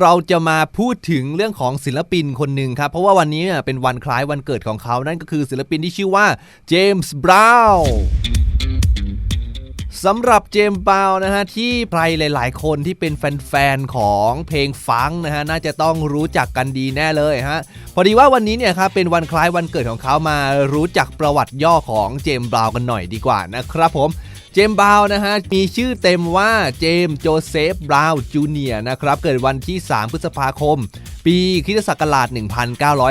เราจะมาพูดถึงเรื่องของศิลปินคนหนึ่งครับ เพราะว่าวันนี้เนี่ยเป็นวันคล้ายวันเกิดของเขา นั่นก็คือศิลปินที่ชื่อว่าเจมส์บราวน์สำหรับเจมส์บราวน์นะฮะ ที่ใครหลาย ๆ คนที่เป็นแฟน ๆ ของเพลงฟังนะฮะ น่าจะต้องรู้จักกันดีแน่เลยฮะ พอดีว่าวันนี้เนี่ยครับเป็นวันคล้ายวันเกิดของเขามารู้จักประวัติย่อของเจมส์บราวน์กันหน่อยดีกว่านะครับผม เจมบราวน์นะฮะ มีชื่อเต็มว่าเจมโจเซฟบราวน์จูเนียนะครับ เกิดวันที่ 3 พฤษภาคม ปีคริสตศักราช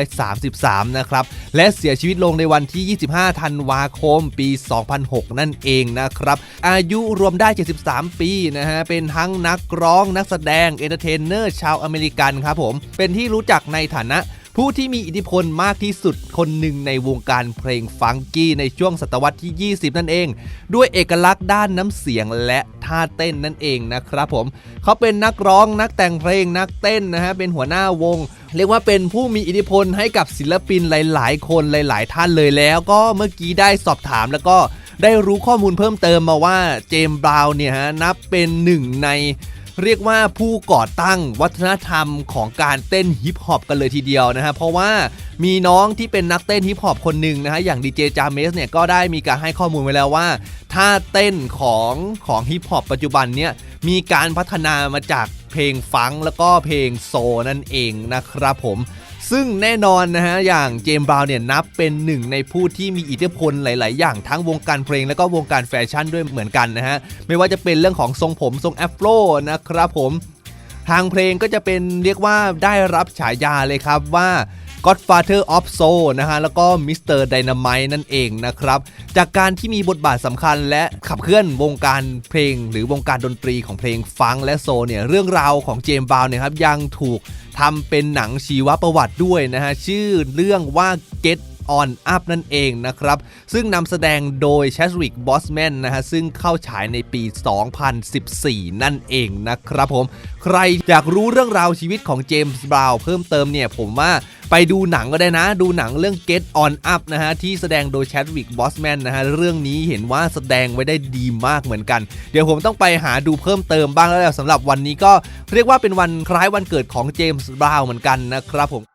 1933 นะครับ และเสียชีวิตลงในวันที่ 25 ธันวาคม ปี 2006 นั่นเองนะครับ อายุรวมได้ 73 ปีนะฮะ เป็นทั้งนักร้องนักแสดง เอนเตอร์เทนเนอร์ชาวอเมริกันครับผม เป็นที่รู้จักในฐานะ ผู้ที่มีอิทธิพลมากที่สุดคนหนึ่งในวงการเพลงฟังกี้ในช่วงศตวรรษที่ 20 นั่นเอง ด้วยเอกลักษณ์ด้านน้ำเสียงและท่าเต้นนั่นเองนะครับผม เขาเป็นนักร้องนักแต่งเพลงนักเต้นนะฮะเป็นหัวหน้าวง เรียกว่าเป็นผู้มีอิทธิพลให้กับศิลปินหลาย ๆ คนหลาย ๆ ท่านเลยแล้ว ก็เมื่อกี้ได้สอบถามแล้วก็ได้รู้ข้อมูลเพิ่มเติมมาว่าเจมส์บราวน์เนี่ยฮะนับเป็นหนึ่งใน เรียกว่าผู้ก่อตั้งวัฒนธรรมของการเต้นฮิปฮอปกันเลยทีเดียวนะฮะเพราะว่ามีน้องที่เป็นนักเต้นฮิปฮอปคนหนึ่งนะฮะอย่างดีเจจาเมสเนี่ยก็ได้มีการให้ข้อมูลไว้แล้วว่าท่าเต้นของของฮิปฮอปปัจจุบันเนี่ยมีการพัฒนามาจากเพลงฟังแล้วก็เพลงโซนั่นเองนะครับผม ซึ่งแน่นอนนะฮะ อย่างเจมส์บราวน์เนี่ยนับเป็นหนึ่งในผู้ที่มีอิทธิพลหลาย ๆ อย่างทั้งวงการเพลงและก็วงการแฟชั่นด้วยเหมือนกันนะฮะ ไม่ว่าจะเป็นเรื่องของทรงผมทรงแอฟโรนะครับผม ทางเพลงก็จะเป็นเรียกว่าได้รับฉายาเลยครับว่า Godfather of Soul นะฮะแล้วก็ Mr. Dynamite นั่นเองนะครับ จากการที่มีบทบาทสำคัญและขับเคลื่อนวงการเพลง หรือวงการดนตรีของเพลงฟังและโซเนี่ยเรื่องราวของเจมส์บราวน์เนี่ยครับยังถูกทำเป็นหนังชีวประวัติด้วยนะฮะชื่อเรื่องว่า Get on Up นั่นเองนะครับ ซึ่งนำแสดงโดย Chadwick Boseman นะฮะซึ่งเข้าฉายในปี 2014 นั่นเองนะครับผม ใครอยากรู้เรื่องราวชีวิตของเจมส์บราวน์เพิ่มเติมเนี่ยผมว่าไปดูหนังก็ได้นะ ดูหนังเรื่อง Get on Up นะฮะ ที่แสดงโดย Chadwick Boseman นะฮะ เรื่องนี้เห็นว่าแสดงไว้ได้ดีมากเหมือนกัน เดี๋ยวผมต้องไปหาดูเพิ่มเติมบ้างแล้วสำหรับวันนี้ก็เรียกว่าเป็นวันคล้ายวันเกิดของเจมส์บราวน์เหมือนกันนะครับผม